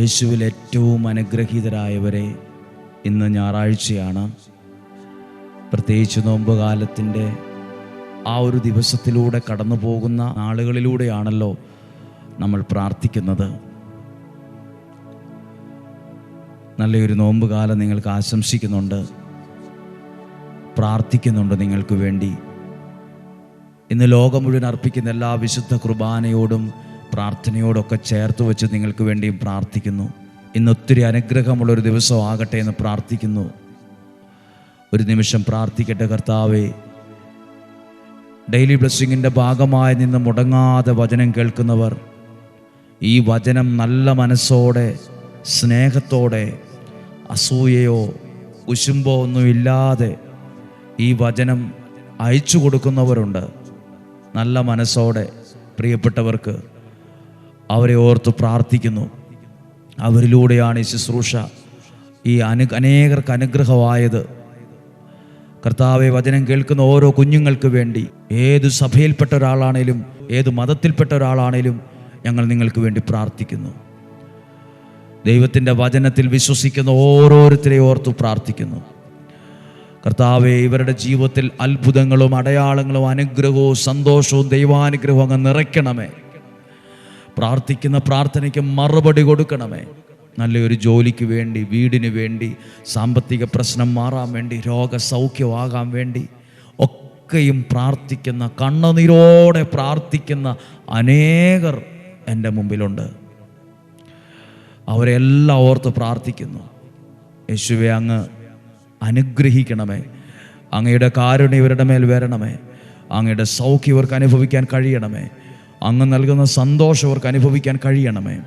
യേശുവിൽ ഏറ്റവും അനുഗ്രഹീതരായവരെ ഇന്ന് ഞായറാഴ്ചയാണ്. പ്രത്യേകിച്ച് നോമ്പ് കാലത്തിന്റെ ആ ഒരു ദിവസത്തിലൂടെ കടന്നു പോകുന്ന നാളുകളിലൂടെയാണല്ലോ നമ്മൾ പ്രാർത്ഥിക്കുന്നത്. നല്ലൊരു നോമ്പ് കാലം നിങ്ങൾക്ക് ആശംസിക്കുന്നുണ്ട്. പ്രാർത്ഥിക്കുന്നുണ്ട് നിങ്ങൾക്ക് വേണ്ടി. ഇന്ന് ലോകം മുഴുവൻ അർപ്പിക്കുന്ന എല്ലാ വിശുദ്ധ കുർബാനയോടും പ്രാർത്ഥനയോടൊക്കെ ചേർത്ത് വെച്ച് നിങ്ങൾക്ക് വേണ്ടിയും പ്രാർത്ഥിക്കുന്നു. ഇന്ന് ഒത്തിരി അനുഗ്രഹമുള്ള ഒരു ദിവസം ആകട്ടെ എന്ന് പ്രാർത്ഥിക്കുന്നു. ഒരു നിമിഷം പ്രാർത്ഥിക്കട്ടെ കർത്താവേ. ഡെയിലി ബ്ലെസ്സിങ്ങിന്റെ ഭാഗമായി നിന്ന് മുടങ്ങാതെ വചനം കേൾക്കുന്നവർ ഈ വചനം നല്ല മനസ്സോടെ സ്നേഹത്തോടെ അസൂയയോ കുശുമ്പോ ഒന്നുമില്ലാതെ ഈ വചനം അയച്ചു കൊടുക്കുന്നവരുണ്ട്. നല്ല മനസ്സോടെ പ്രിയപ്പെട്ടവർക്ക്. അവരെ ഓർത്ത് പ്രാർത്ഥിക്കുന്നു. അവരിലൂടെയാണ് ഈ ശുശ്രൂഷ. ഈ അനു അനേകർക്ക് അനുഗ്രഹമായത്. കർത്താവെ വചനം കേൾക്കുന്ന ഓരോ കുഞ്ഞുങ്ങൾക്ക് വേണ്ടി ഏത് സഭയിൽപ്പെട്ട ഒരാളാണേലും ഏത് മതത്തിൽപ്പെട്ട ഒരാളാണേലും ഞങ്ങൾ നിങ്ങൾക്ക് വേണ്ടി പ്രാർത്ഥിക്കുന്നു. ദൈവത്തിന്റെ വചനത്തിൽ വിശ്വസിക്കുന്ന ഓരോരുത്തരെ ഓർത്തു പ്രാർത്ഥിക്കുന്നു. കർത്താവെ ഇവരുടെ ജീവിതത്തിൽ അത്ഭുതങ്ങളും അടയാളങ്ങളും അനുഗ്രഹവും സന്തോഷവും ദൈവാനുഗ്രഹവും അങ്ങ് നിറയ്ക്കണമേ. പ്രാർത്ഥിക്കുന്ന പ്രാർത്ഥനയ്ക്ക് മറുപടി കൊടുക്കണമേ. നല്ലൊരു ജോലിക്ക് വേണ്ടി വീടിന് വേണ്ടി സാമ്പത്തിക പ്രശ്നം മാറാൻ വേണ്ടി രോഗസൗഖ്യമാകാൻ വേണ്ടി ഒക്കെയും പ്രാർത്ഥിക്കുന്ന കണ്ണുനീരോടെ പ്രാർത്ഥിക്കുന്ന അനേകർ എന്റെ മുമ്പിലുണ്ട്. അവരെല്ലാം ഓർത്ത് പ്രാർത്ഥിക്കുന്നു. യേശുവെ അങ്ങ് അനുഗ്രഹിക്കണമേ. അങ്ങയുടെ കാരുണ്യം ഇവരുടെ മേൽ വരണമേ. അങ്ങയുടെ സൗഖ്യം ഇവർക്ക് അനുഭവിക്കാൻ കഴിയണമേ. അങ്ങ് നൽകുന്ന സന്തോഷം അവർക്ക് അനുഭവിക്കാൻ കഴിയണമേ.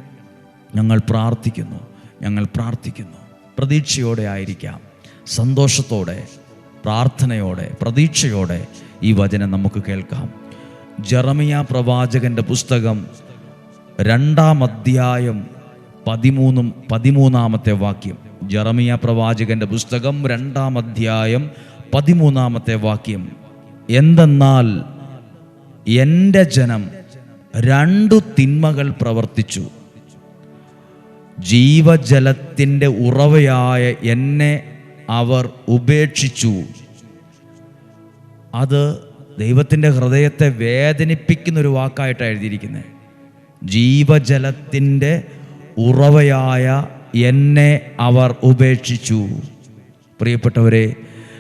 ഞങ്ങൾ പ്രാർത്ഥിക്കുന്നു ഞങ്ങൾ പ്രാർത്ഥിക്കുന്നു. പ്രതീക്ഷയോടെ ആയിരിക്കാം. സന്തോഷത്തോടെ പ്രാർത്ഥനയോടെ പ്രതീക്ഷയോടെ ഈ വചനം നമുക്ക് കേൾക്കാം. ജറമിയ പ്രവാചകന്റെ പുസ്തകം രണ്ടാം അധ്യായം പതിമൂന്നും പതിമൂന്നാമത്തെ വാക്യം. ജറമിയ പ്രവാചകന്റെ പുസ്തകം രണ്ടാം അധ്യായം പതിമൂന്നാമത്തെ വാക്യം. എന്തെന്നാൽ എന്റെ ജനം രണ്ടു തിന്മകൾ പ്രവർത്തിച്ചു. ജീവജലത്തിന്റെ ഉറവയായ എന്നെ അവർ ഉപേക്ഷിച്ചു. അത് ദൈവത്തിന്റെ ഹൃദയത്തെ വേദനിപ്പിക്കുന്ന ഒരു വാക്കായിട്ടാണ് എഴുതിയിരിക്കുന്നത് ജീവജലത്തിന്റെ ഉറവയായ എന്നെ അവർ ഉപേക്ഷിച്ചു. പ്രിയപ്പെട്ടവരെ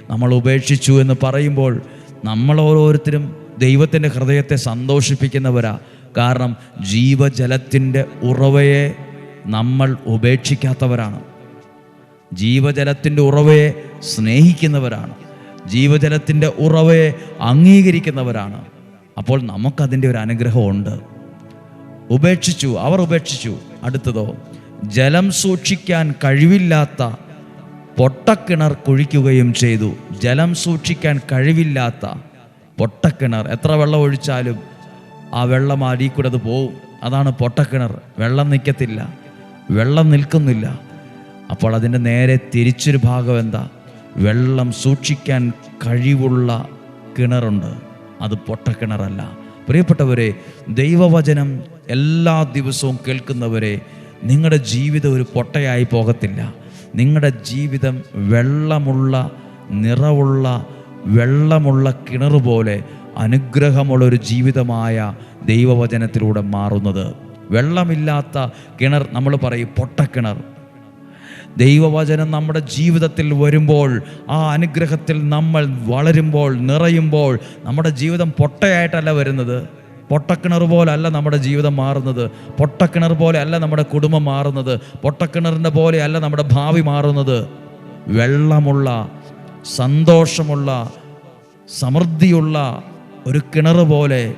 നമ്മൾ ഉപേക്ഷിച്ചു എന്ന് പറയുമ്പോൾ നമ്മൾ ഓരോരുത്തരും ദൈവത്തിന്റെ ഹൃദയത്തെ സന്തോഷിപ്പിക്കുന്നവരാ. കാരണം ജീവജലത്തിന്റെ ഉറവയെ നമ്മൾ ഉപേക്ഷിക്കാത്തവരാണ്. ജീവജലത്തിന്റെ ഉറവയെ സ്നേഹിക്കുന്നവരാണ്. ജീവജലത്തിന്റെ ഉറവയെ അംഗീകരിക്കുന്നവരാണ്. അപ്പോൾ നമുക്കതിന്റെ ഒരു അനുഗ്രഹമുണ്ട്. ഉപേക്ഷിച്ചു അവർ ഉപേക്ഷിച്ചു. അടുത്തതോ ജലം സൂക്ഷിക്കാൻ കഴിവില്ലാത്ത പൊട്ടക്കിണർ കുഴിക്കുകയും ചെയ്തു. ജലം സൂക്ഷിക്കാൻ കഴിവില്ലാത്ത പൊട്ടക്കിണർ. എത്ര വെള്ളം ഒഴിച്ചാലും ആ വെള്ളം അരിക്കൂടെ കൂടെ അത് പോവും. അതാണ് പൊട്ടക്കിണർ. വെള്ളം നിൽക്കത്തില്ല വെള്ളം നിൽക്കുന്നില്ല. അപ്പോൾ അതിന്റെ നേരെ തിരിച്ചൊരു ഭാഗം എന്താ? വെള്ളം സൂക്ഷിക്കാൻ കഴിവുള്ള കിണറുണ്ട്. അത് പൊട്ടക്കിണറല്ല. പ്രിയപ്പെട്ടവരെ ദൈവവചനം എല്ലാ ദിവസവും കേൾക്കുന്നവരെ നിങ്ങളുടെ ജീവിതം ഒരു പൊട്ടയായി പോകത്തില്ല. നിങ്ങളുടെ ജീവിതം വെള്ളമുള്ള നിറവുള്ള വെള്ളമുള്ള കിണർ പോലെ അനുഗ്രഹമുള്ള ഒരു ജീവിതമായ ദൈവവചനത്തിലൂടെ മാറുന്നത്. വെള്ളമില്ലാത്ത കിണർ നമ്മൾ പറയും പൊട്ടക്കിണർ. ദൈവവചനം നമ്മുടെ ജീവിതത്തിൽ വരുമ്പോൾ ആ അനുഗ്രഹത്തിൽ നമ്മൾ വളരുമ്പോൾ നിറയുമ്പോൾ നമ്മുടെ ജീവിതം പൊട്ടയായിട്ടല്ല വരുന്നത്. പൊട്ടക്കിണർ പോലെ അല്ല നമ്മുടെ ജീവിതം മാറുന്നത്. പൊട്ടക്കിണർ പോലെയല്ല നമ്മുടെ കുടുംബം മാറുന്നത്. പൊട്ടക്കിണറിന്റെ പോലെയല്ല നമ്മുടെ ഭാവി മാറുന്നത്. വെള്ളമുള്ള സന്തോഷമുള്ള സമൃദ്ധിയുള്ള ഒരു കിണർ പോലെ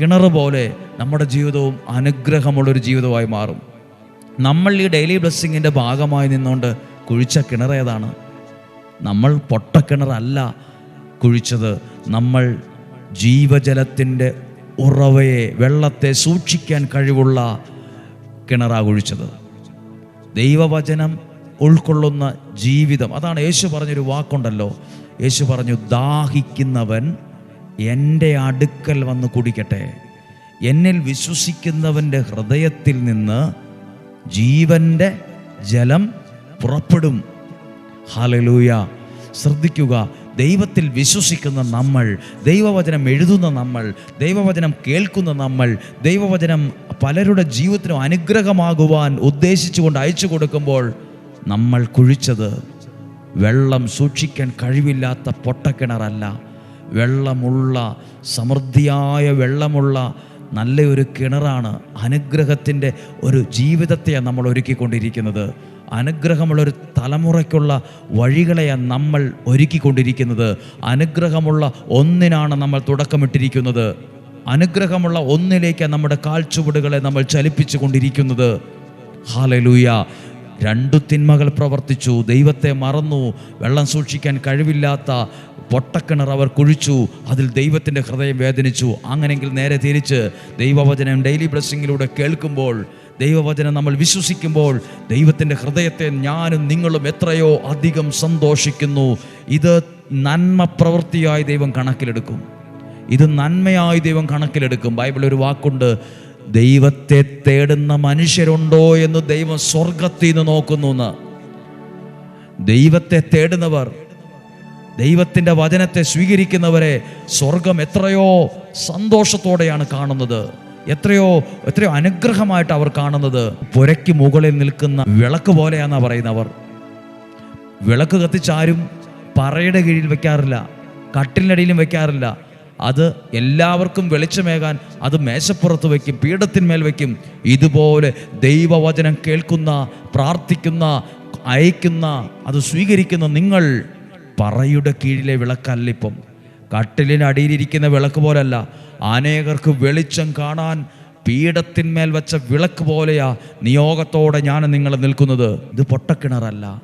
കിണർ പോലെ നമ്മുടെ ജീവിതവും അനുഗ്രഹമുള്ളൊരു ജീവിതമായി മാറും. നമ്മൾ ഈ ഡെയിലി ബ്ലെസ്സിങ്ങിന്റെ ഭാഗമായി നിന്നുകൊണ്ട് കുഴിച്ച കിണർ ഏതാണ്? നമ്മൾ പൊട്ടക്കിണറല്ല കുഴിച്ചത്. നമ്മൾ ജീവജലത്തിന്റെ ഉറവയെ വെള്ളത്തെ സൂക്ഷിക്കാൻ കഴിവുള്ള കിണറാ കുഴിച്ചത്. ദൈവവചനം ഉൾക്കൊള്ളുന്ന ജീവിതം. അതാണ് യേശു പറഞ്ഞൊരു വാക്കുണ്ടല്ലോ. യേശു പറഞ്ഞു ദാഹിക്കുന്നവൻ എന്റെ അടുക്കൽ വന്ന് കുടിക്കട്ടെ. എന്നിൽ വിശ്വസിക്കുന്നവന്റെ ഹൃദയത്തിൽ നിന്ന് ജീവന്റെ ജലം പുറപ്പെടും. ഹാലലൂയ ശ്രദ്ധിക്കുക. ദൈവത്തിൽ വിശ്വസിക്കുന്ന നമ്മൾ ദൈവവചനം എഴുതുന്ന നമ്മൾ ദൈവവചനം കേൾക്കുന്ന നമ്മൾ ദൈവവചനം പലരുടെ ജീവിതത്തിനും അനുഗ്രഹമാകുവാൻ ഉദ്ദേശിച്ചുകൊണ്ട് അയച്ചു കൊടുക്കുമ്പോൾ നമ്മൾ കുഴിച്ചത് വെള്ളം സൂക്ഷിക്കാൻ കഴിവില്ലാത്ത പൊട്ടക്കിണറല്ല. വെള്ളമുള്ള സമൃദ്ധിയായ വെള്ളമുള്ള നല്ലൊരു കിണറാണ് അനുഗ്രഹത്തിന്റെ ഒരു ജീവിതത്തെയാണ് നമ്മൾ ഒരുക്കിക്കൊണ്ടിരിക്കുന്നത്. അനുഗ്രഹമുള്ള ഒരു തലമുറയ്ക്കുള്ള വഴികളെയാണ് നമ്മൾ ഒരുക്കിക്കൊണ്ടിരിക്കുന്നത്. അനുഗ്രഹമുള്ള ഒന്നിനാണ് നമ്മൾ തുടക്കമിട്ടിരിക്കുന്നത്. അനുഗ്രഹമുള്ള ഒന്നിലേക്ക് നമ്മുടെ കാൽച്ചുവടുകളെ നമ്മൾ ചലിപ്പിച്ചു കൊണ്ടിരിക്കുന്നത് ഹാലലൂയ രണ്ടു തിന്മകൾ പ്രവർത്തിച്ചു ദൈവത്തെ മറന്നു വെള്ളം സൂക്ഷിക്കാൻ കഴിവില്ലാത്ത പൊട്ടക്കിണർ അവർ കുഴിച്ചു അതിൽ ദൈവത്തിന്റെ ഹൃദയം വേദനിച്ചു. അങ്ങനെങ്കിൽ നേരെ തിരിച്ച് ദൈവവചനം ഡെയിലി ബ്ലസ്സിങ്ങിലൂടെ കേൾക്കുമ്പോൾ ദൈവവചനം നമ്മൾ വിശ്വസിക്കുമ്പോൾ ദൈവത്തിന്റെ ഹൃദയത്തെ ഞാനും നിങ്ങളും എത്രയോ അധികം സന്തോഷിക്കുന്നു. ഇത് നന്മ പ്രവൃത്തിയായി ദൈവം കണക്കിലെടുക്കും. ഇത് നന്മയായി ദൈവം കണക്കിലെടുക്കും. ബൈബിളിൽ ഒരു വാക്കുണ്ട് ദൈവത്തെ തേടുന്ന മനുഷ്യരുണ്ടോ എന്ന് ദൈവം സ്വർഗത്തിൽ നിന്ന് നോക്കുന്നു ദൈവത്തെ തേടുന്നവർ ദൈവത്തിന്റെ വചനത്തെ സ്വീകരിക്കുന്നവരെ സ്വർഗം എത്രയോ സന്തോഷത്തോടെയാണ് കാണുന്നത്. എത്രയോ എത്രയോ അനുഗ്രഹമായിട്ട് അവർ കാണുന്നത്. പുരയ്ക്ക് മുകളിൽ നിൽക്കുന്ന വിളക്ക് പോലെയാണെന്നാണ് പറയുന്നവർ വിളക്ക് കത്തിച്ചാരും പറയുടെ കീഴിൽ വെക്കാറില്ല കട്ടിലിനടിയിലും വെക്കാറില്ല. അത് എല്ലാവർക്കും വെളിച്ചമേകാൻ അത് മേശപ്പുറത്ത് വയ്ക്കും പീഠത്തിന്മേൽ വയ്ക്കും. ഇതുപോലെ ദൈവവചനം കേൾക്കുന്ന പ്രാർത്ഥിക്കുന്ന അയക്കുന്ന അത് സ്വീകരിക്കുന്ന നിങ്ങൾ പറയുടെ കീഴിലെ വിളക്കല്ലിപ്പം. കട്ടിലിന് അടിയിലിരിക്കുന്ന വിളക്ക് പോലല്ല അനേകർക്ക് വെളിച്ചം കാണാൻ പീഠത്തിന്മേൽ വെച്ച വിളക്ക് പോലെയാ നിയോഗത്തോടെ ഞാൻ നിങ്ങൾ നിൽക്കുന്നത്. ഇത് പൊട്ടക്കിണറല്ല.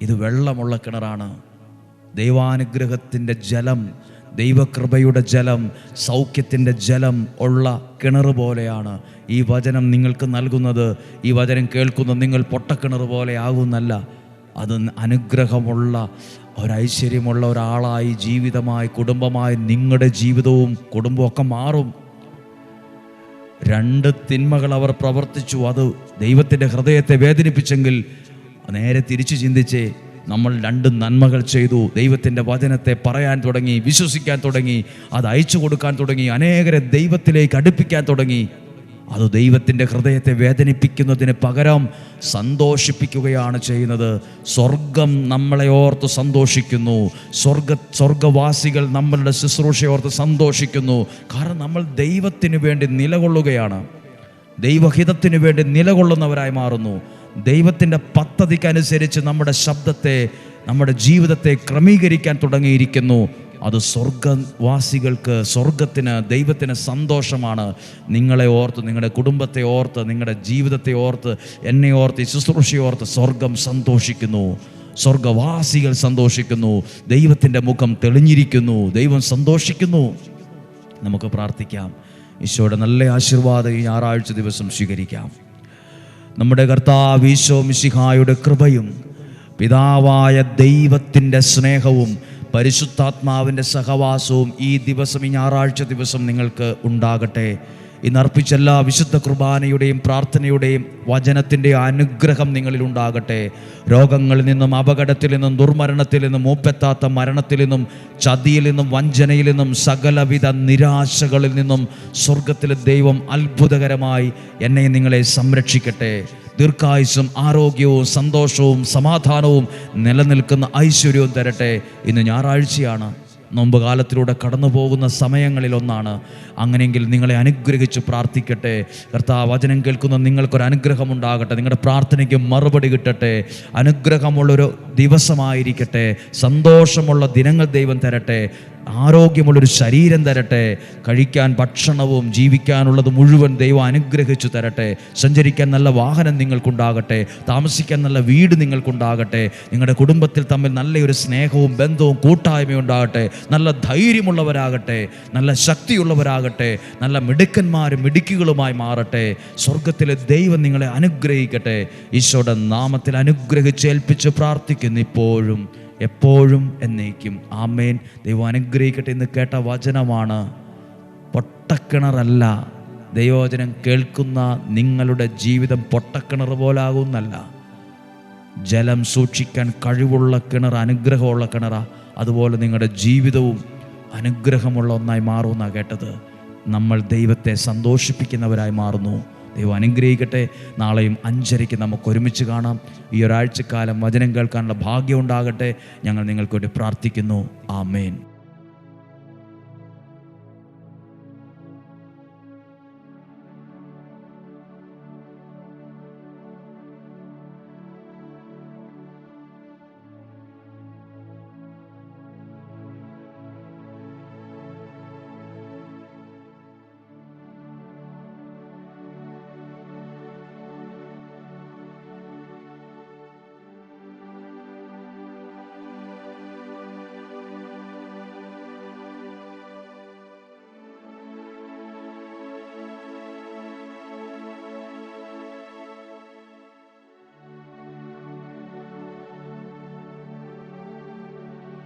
ഇത് വെള്ളമുള്ള കിണറാണ്. ദൈവാനുഗ്രഹത്തിന്റെ ജലം ദൈവകൃപയുടെ ജലം സൗഖ്യത്തിന്റെ ജലം ഉള്ള കിണർ പോലെയാണ്. ഈ വചനം നിങ്ങൾക്ക് നൽകുന്നത് ഈ വചനം കേൾക്കുന്ന നിങ്ങൾ പൊട്ടക്കിണർ പോലെ ആകുന്നല്ല. അത് അനുഗ്രഹമുള്ള ഒരൈശ്വര്യമുള്ള ഒരാളായി ജീവിതമായി കുടുംബമായി നിങ്ങളുടെ ജീവിതവും കുടുംബമൊക്കെ മാറും. രണ്ട് തിന്മകൾ അവർ പ്രവർത്തിച്ചു. അത് ദൈവത്തിന്റെ ഹൃദയത്തെ വേദനിപ്പിച്ചെങ്കിൽ നേരെ തിരിച്ചു ചിന്തിച്ചേ നമ്മൾ രണ്ട് നന്മകൾ ചെയ്തു. ദൈവത്തിന്റെ വചനത്തെ പറയാൻ തുടങ്ങി വിശ്വസിക്കാൻ തുടങ്ങി അത് അയച്ചു കൊടുക്കാൻ തുടങ്ങി അനേകരെ ദൈവത്തിലേക്ക് അടുപ്പിക്കാൻ തുടങ്ങി. അത് ദൈവത്തിന്റെ ഹൃദയത്തെ വേദനിപ്പിക്കുന്നതിന് പകരം സന്തോഷിപ്പിക്കുകയാണ് ചെയ്യുന്നത്. സ്വർഗം നമ്മളെ ഓർത്ത് സന്തോഷിക്കുന്നു. സ്വർഗ സ്വർഗവാസികൾ നമ്മളുടെ ശുശ്രൂഷയോർത്ത് സന്തോഷിക്കുന്നു. കാരണം നമ്മൾ ദൈവത്തിന് വേണ്ടി നിലകൊള്ളുകയാണ്. ദൈവഹിതത്തിന് വേണ്ടി നിലകൊള്ളുന്നവരായി മാറുന്നു. ദൈവത്തിന്റെ പദ്ധതിക്കനുസരിച്ച് നമ്മുടെ ശബ്ദത്തെ നമ്മുടെ ജീവിതത്തെ ക്രമീകരിക്കാൻ തുടങ്ങിയിരിക്കുന്നു. അത് സ്വർഗവാസികൾക്ക് സ്വർഗത്തിന് ദൈവത്തിന് സന്തോഷമാണ്. നിങ്ങളെ ഓർത്ത് നിങ്ങളുടെ കുടുംബത്തെ ഓർത്ത് നിങ്ങളുടെ ജീവിതത്തെ ഓർത്ത് എന്നെ ഓർത്ത് ശുശ്രൂഷയെ ഓർത്ത് സ്വർഗം സന്തോഷിക്കുന്നു. സ്വർഗവാസികൾ സന്തോഷിക്കുന്നു. ദൈവത്തിന്റെ മുഖം തെളിഞ്ഞിരിക്കുന്നു. ദൈവം സന്തോഷിക്കുന്നു. നമുക്ക് പ്രാർത്ഥിക്കാം. ഈശോയുടെ നല്ല ആശീർവാദം ഈ ഞായറാഴ്ച ദിവസം സ്വീകരിക്കാം. നമ്മുടെ കർത്താവ് ഈശോ മിശിഹായുടെ കൃപയും പിതാവായ ദൈവത്തിന്റെ സ്നേഹവും പരിശുദ്ധാത്മാവിന്റെ സഹവാസവും ഈ ദിവസം ഈ ഞായറാഴ്ച ദിവസം നിങ്ങൾക്ക് ഉണ്ടാകട്ടെ. ഇന്ന് അർപ്പിച്ച എല്ലാ വിശുദ്ധ കുർബാനയുടെയും പ്രാർത്ഥനയുടെയും വചനത്തിന്റെ അനുഗ്രഹം നിങ്ങളിൽ ഉണ്ടാകട്ടെ. രോഗങ്ങളിൽ നിന്നും അപകടത്തിൽ നിന്നും ദുർമരണത്തിൽ നിന്നും മൂപ്പെത്താത്ത മരണത്തിൽ നിന്നും ചതിയിൽ നിന്നും വഞ്ചനയിൽ നിന്നും സകലവിധ നിരാശകളിൽ നിന്നും സ്വർഗത്തിലെ ദൈവം അത്ഭുതകരമായി എന്നെ നിങ്ങളെ സംരക്ഷിക്കട്ടെ. ദീർഘായുസും ആരോഗ്യവും സന്തോഷവും സമാധാനവും നിലനിൽക്കുന്ന ഐശ്വര്യവും തരട്ടെ. ഇന്ന് ഞായറാഴ്ചയാണ്. നോമ്പ് കാലത്തിലൂടെ കടന്നു പോകുന്ന സമയങ്ങളിലൊന്നാണ്. അങ്ങനെയെങ്കിൽ നിങ്ങളെ അനുഗ്രഹിച്ച് പ്രാർത്ഥിക്കട്ടെ. കർത്താവ് വചനം കേൾക്കുന്ന നിങ്ങൾക്കൊരു അനുഗ്രഹം ഉണ്ടാകട്ടെ നിങ്ങളുടെ പ്രാർത്ഥനയ്ക്ക് മറുപടി കിട്ടട്ടെ. അനുഗ്രഹമുള്ളൊരു ദിവസമായിരിക്കട്ടെ. സന്തോഷമുള്ള ദിനങ്ങൾ ദൈവം തരട്ടെ. ആരോഗ്യമുള്ളൊരു ശരീരം തരട്ടെ കഴിക്കാൻ ഭക്ഷണവും ജീവിക്കാനുള്ളത് മുഴുവൻ ദൈവം അനുഗ്രഹിച്ചു തരട്ടെ. സഞ്ചരിക്കാൻ നല്ല വാഹനം നിങ്ങൾക്കുണ്ടാകട്ടെ താമസിക്കാൻ നല്ല വീട് നിങ്ങൾക്കുണ്ടാകട്ടെ നിങ്ങളുടെ കുടുംബത്തിൽ തമ്മിൽ നല്ലൊരു സ്നേഹവും ബന്ധവും കൂട്ടായ്മയും ഉണ്ടാകട്ടെ നല്ല ധൈര്യമുള്ളവരാകട്ടെ നല്ല ശക്തിയുള്ളവരാകട്ടെ നല്ല മിടുക്കന്മാരും മിടുക്കികളുമായി മാറട്ടെ. സ്വർഗത്തിലെ ദൈവം നിങ്ങളെ അനുഗ്രഹിക്കട്ടെ. ഈശോയുടെ നാമത്തിൽ അനുഗ്രഹിച്ച് ഏൽപ്പിച്ച് പ്രാർത്ഥിക്കുന്നു ഇപ്പോഴും. എപ്പോഴും എന്നേക്കും. ആമേൻ. ദൈവം അനുഗ്രഹിക്കട്ടെ എന്ന് കേട്ട വചനമാണ്. പൊട്ടക്കിണറല്ല. ദൈവവചനം കേൾക്കുന്ന നിങ്ങളുടെ ജീവിതം പൊട്ടക്കിണർ പോലാകുന്നല്ല. ജലം സൂക്ഷിക്കാൻ കഴിവുള്ള കിണർ അനുഗ്രഹമുള്ള കിണറ. അതുപോലെ നിങ്ങളുടെ ജീവിതവും അനുഗ്രഹമുള്ള ഒന്നായി മാറുമെന്നാണ് കേട്ടത്. നമ്മൾ ദൈവത്തെ സന്തോഷിപ്പിക്കുന്നവരായി മാറുന്നു. ദൈവം അനുഗ്രഹിക്കട്ടെ. നാളെയും അഞ്ചരയ്ക്ക് നമുക്ക് ഒരുമിച്ച് കാണാം. ഈ ഒരാഴ്ചക്കാലം വചനം കേൾക്കാനുള്ള ഭാഗ്യം ഉണ്ടാകട്ടെ. ഞങ്ങൾ നിങ്ങൾക്ക് വേണ്ടി പ്രാർത്ഥിക്കുന്നു. ആമേൻ.